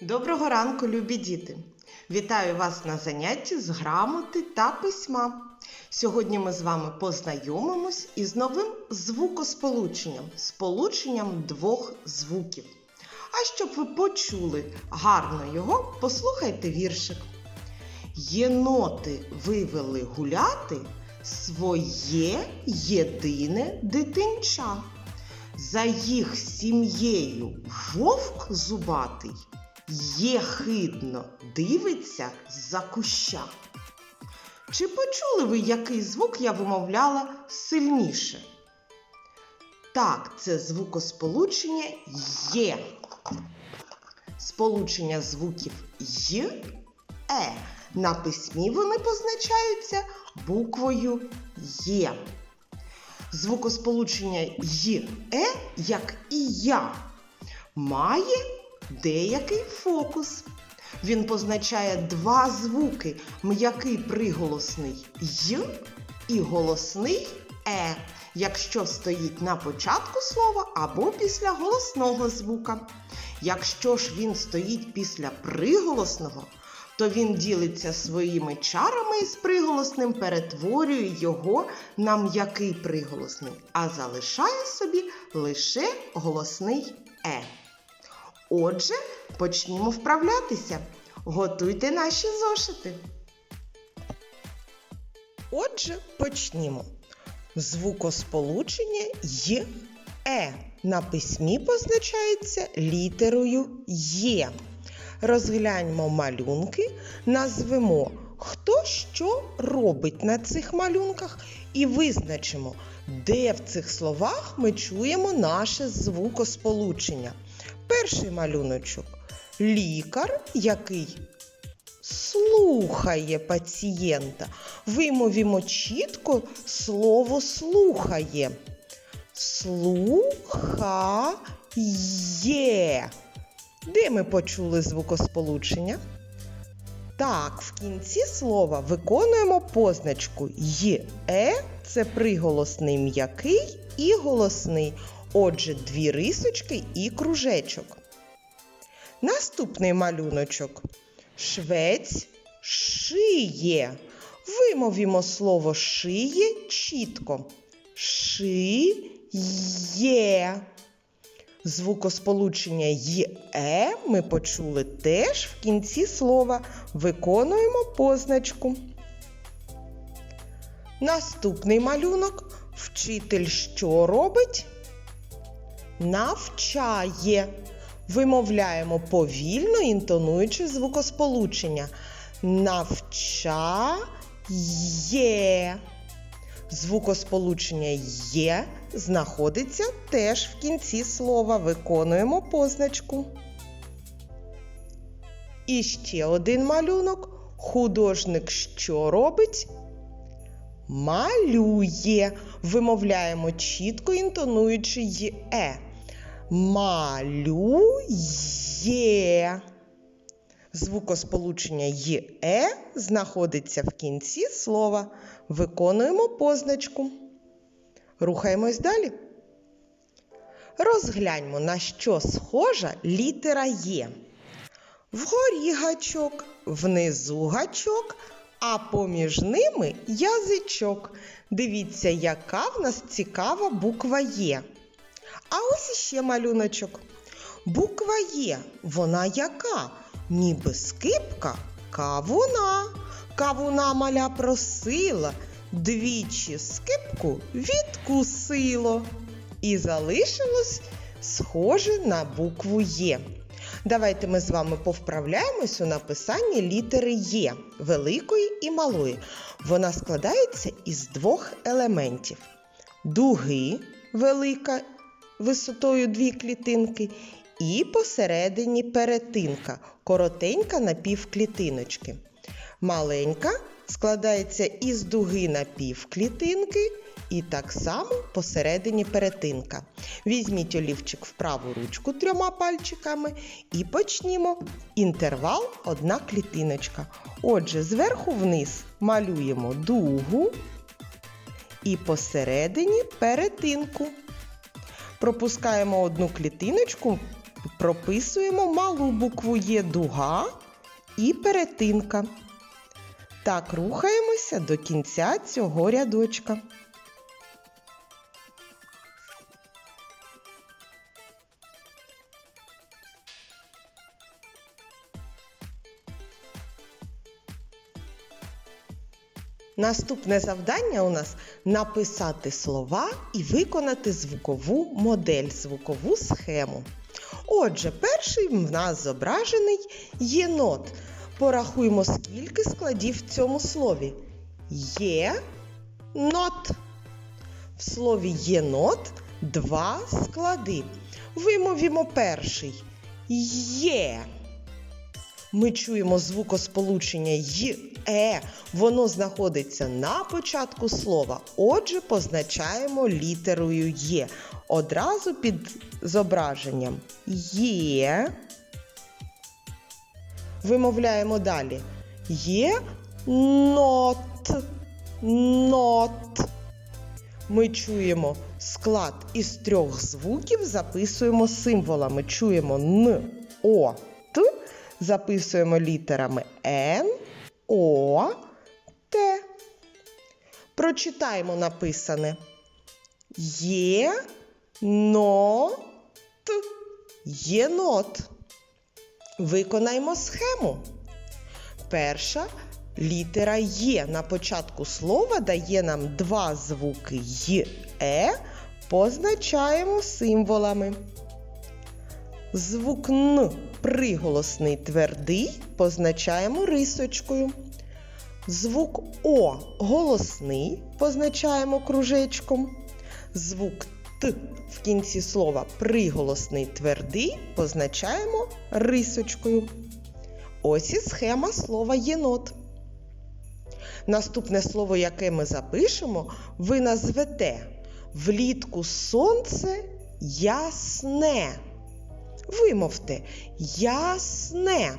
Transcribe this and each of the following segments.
Доброго ранку, любі діти! Вітаю вас на занятті з грамоти та письма. Сьогодні ми з вами познайомимось із новим звукосполученням сполученням двох звуків. А щоб ви почули гарно його, послухайте віршик. Єноти вивели гуляти своє єдине дитинча. За їх сім'єю вовк зубатий єхидно дивиться з-за куща. Чи почули ви, який звук я вимовляла сильніше? Так, це звукосполучення є. Сполучення звуків й, е. На письмі вони позначаються буквою Є. Звукосполучення й, е, як і я, має деякий фокус. Він позначає два звуки: м'який приголосний й і голосний е, якщо стоїть на початку слова або після голосного звука. Якщо ж він стоїть після приголосного, то він ділиться своїми чарами із приголосним, перетворює його на м'який приголосний, а залишає собі лише голосний е. Отже, почнімо вправлятися. Готуйте наші зошити. Отже, почнімо. Звукосполучення й е на письмі позначається літерою Є. Розгляньмо малюнки, назвемо, хто що робить на цих малюнках, і визначимо, де в цих словах ми чуємо наше звукосполучення. Перший малюночок лікар, який слухає пацієнта. Вимовімо чітко слово слухає. Слухає. Де ми почули звукосполучення? Так, в кінці слова виконуємо позначку й, е це приголосний м'який і голосний. Отже, дві рисочки і кружечок. Наступний малюночок. Швець шиє. Вимовімо слово шиє чітко. Шиє. Звукосполучення «є» ми почули теж в кінці слова. Виконуємо позначку. Наступний малюнок. Вчитель що робить? Навчає. Вимовляємо повільно, інтонуючи звукосполучення. Навчає. Звукосполучення є знаходиться теж в кінці слова. Виконуємо позначку. І ще один малюнок. Художник що робить? Малює. Вимовляємо чітко, інтонуючи «є». Малює. Звукосполучення «є» знаходиться в кінці слова. Виконуємо позначку. Рухаємось далі. Розгляньмо, на що схожа літера Є. Вгорі гачок, внизу гачок, а поміж ними язичок. Дивіться, яка в нас цікава буква Є. А ось іще малюночок. Буква Є, вона яка? Ніби скипка кавуна. Кавуна маля просила, двічі скипку відкусило. І залишилось схоже на букву Є. Давайте ми з вами повправляємось у написанні літери Є великої і малої. Вона складається із двох елементів: дуги велика висотою дві клітинки, і посередині перетинка, коротенька напівклітиночки. Маленька складається із дуги на півклітинки і так само посередині перетинка. Візьміть олівчик в праву ручку трьома пальчиками і почнімо. Інтервал одна клітиночка. Отже, зверху вниз малюємо дугу і посередині перетинку. Пропускаємо одну клітиночку прописуємо малу букву Є дуга і перетинка. Так рухаємося до кінця цього рядочка. Наступне завдання у нас написати слова і виконати звукову модель, звукову схему. Отже, перший в нас зображений єнот. Порахуємо, скільки складів в цьому слові. Є нот. В слові єнот два склади. Вимовімо перший. Є. Ми чуємо звукосполучення й, е. Воно знаходиться на початку слова. Отже, позначаємо літерою Є. Одразу під зображенням є. Вимовляємо далі. Є нот. Нот. Ми чуємо склад із трьох звуків, записуємо символами. Чуємо Н, О, Т, записуємо літерами Н, О, Т. Прочитаємо написане. Є нот. Єнот. Виконаємо схему. Перша літера Є на початку слова дає нам два звуки Й, Е, позначаємо символами. Звук Н приголосний твердий позначаємо рисочкою. Звук О голосний позначаємо кружечком. Звук Т в кінці слова приголосний твердий позначаємо рисочкою. Ось і схема слова єнот. Наступне слово, яке ми запишемо, ви назвете влітку сонце ясне. Вимовте ясне.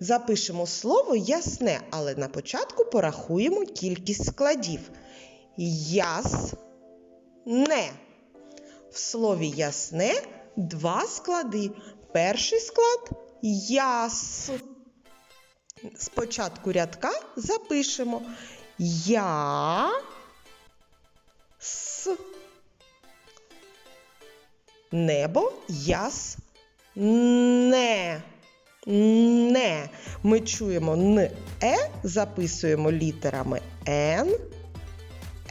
Запишемо слово ясне, але на початку порахуємо кількість складів. Ясне. В слові ясне два склади. Перший склад яс. Спочатку рядка запишемо я с. Небо яс не. Не. Ми чуємо н е, записуємо літерами н,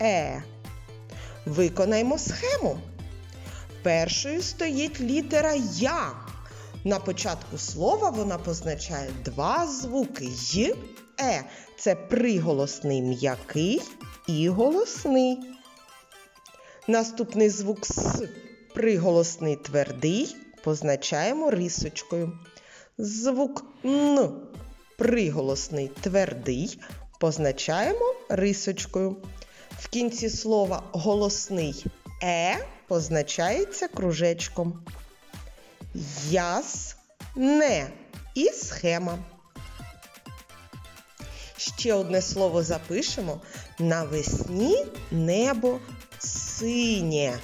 е. Виконаємо схему. Першою стоїть літера Я. На початку слова вона позначає два звуки й, е. Це приголосний м'який і голосний. Наступний звук С приголосний твердий позначаємо рисочкою. Звук Н приголосний твердий позначаємо рисочкою. В кінці слова голосний Е позначається кружечком. Ясне і схема. Ще одне слово запишемо. Навесні небо синє.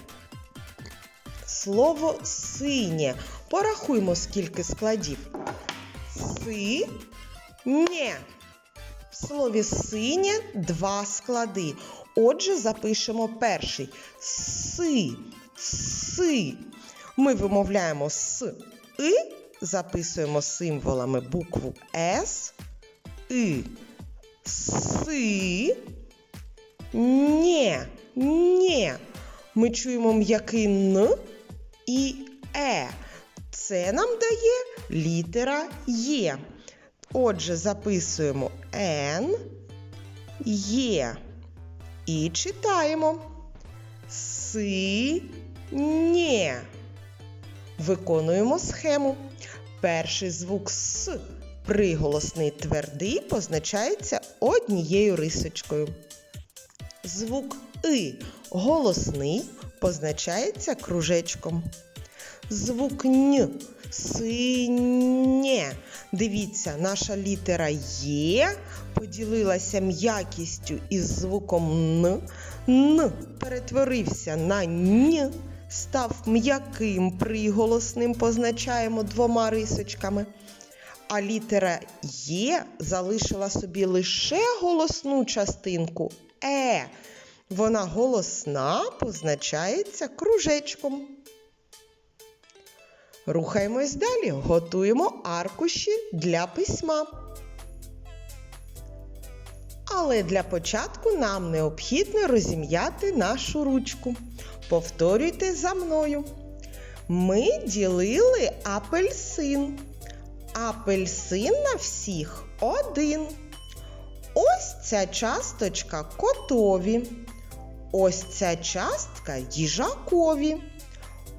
Слово синє. Порахуймо, скільки складів. Синє. В слові синє два склади. Отже, запишемо перший. Си. Си. Ми вимовляємо с и, записуємо символами букву С, И. Си. Нє. Нє. Ми чуємо м'який Н і Е. Це нам дає літера Є. Отже, записуємо Н, Є. І читаємо. Си. Нє. Виконуємо схему. Перший звук С приголосний твердий позначається однією рисочкою. Звук И голосний позначається кружечком. Звук Н синє. Дивіться, наша літера Є поділилася м'якістю із звуком Н. Н перетворився на Н став м'яким приголосним, позначаємо двома рисочками. А літера Є залишила собі лише голосну частинку Е. Вона голосна позначається кружечком. Рухаємось далі. Готуємо аркуші для письма. Але для початку нам необхідно розім'яти нашу ручку. Повторюйте за мною. Ми ділили апельсин. Апельсин на всіх один. Ось ця часточка котові. Ось ця частка їжакові.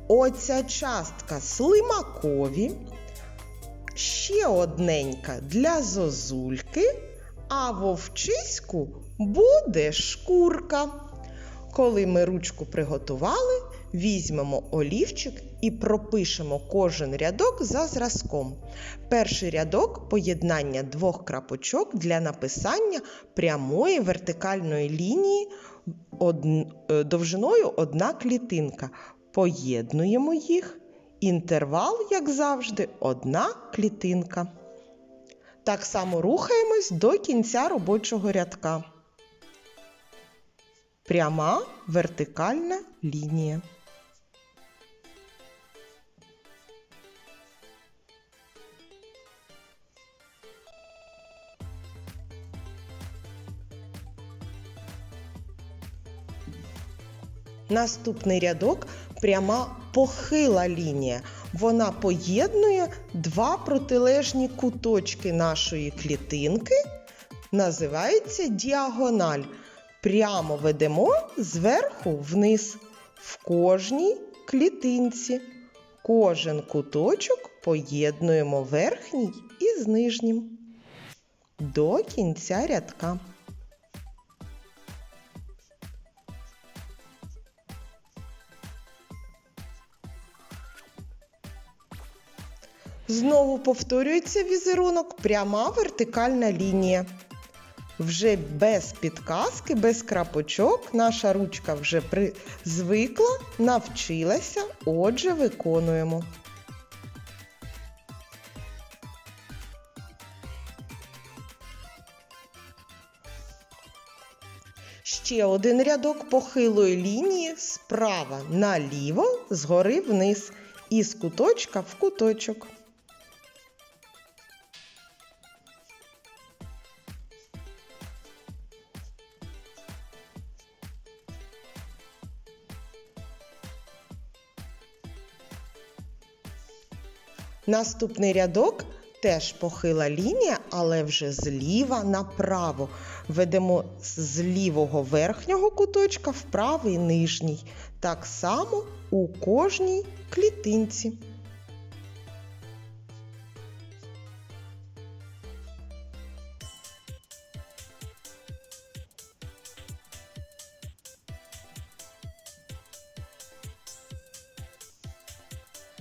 Оця частка слимакові. Ще одненька для зозульки, а вовчиську буде шкурка. Коли ми ручку приготували, візьмемо олівчик і пропишемо кожен рядок за зразком. Перший рядок поєднання двох крапочок для написання прямої вертикальної лінії е, довжиною одна клітинка. Поєднуємо їх. Інтервал, як завжди, одна клітинка. Так само рухаємось до кінця робочого рядка. Пряма вертикальна лінія. Наступний рядок пряма похила лінія. Вона поєднує два протилежні куточки нашої клітинки. Називається діагональ. Прямо ведемо зверху вниз в кожній клітинці. Кожен куточок поєднуємо верхній із нижнім до кінця рядка. Знову повторюється візерунок пряма вертикальна лінія. Вже без підказки, без крапочок наша ручка вже при... звикла, навчилася, отже, виконуємо. Ще один рядок похилої лінії справа наліво, згори вниз, із куточка в куточок. Наступний рядок теж похила лінія, але вже зліва направо. Ведемо з лівого верхнього куточка в правий нижній. Так само у кожній клітинці.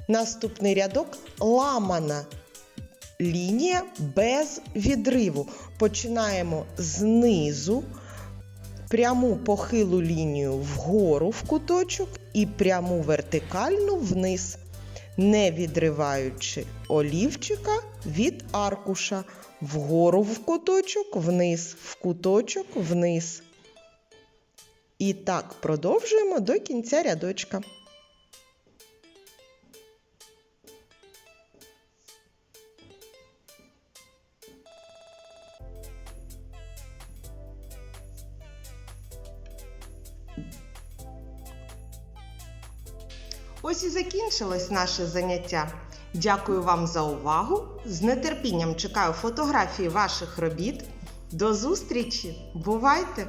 Наступний рядок ламана лінія без відриву. Починаємо знизу, пряму похилу лінію вгору в куточок і пряму вертикальну вниз, не відриваючи олівчика від аркуша. Вгору в куточок, вниз, в куточок, вниз. І так продовжуємо до кінця рядочка. Ось і закінчилось наше заняття. Дякую вам за увагу. З нетерпінням чекаю фотографії ваших робіт. До зустрічі! Бувайте!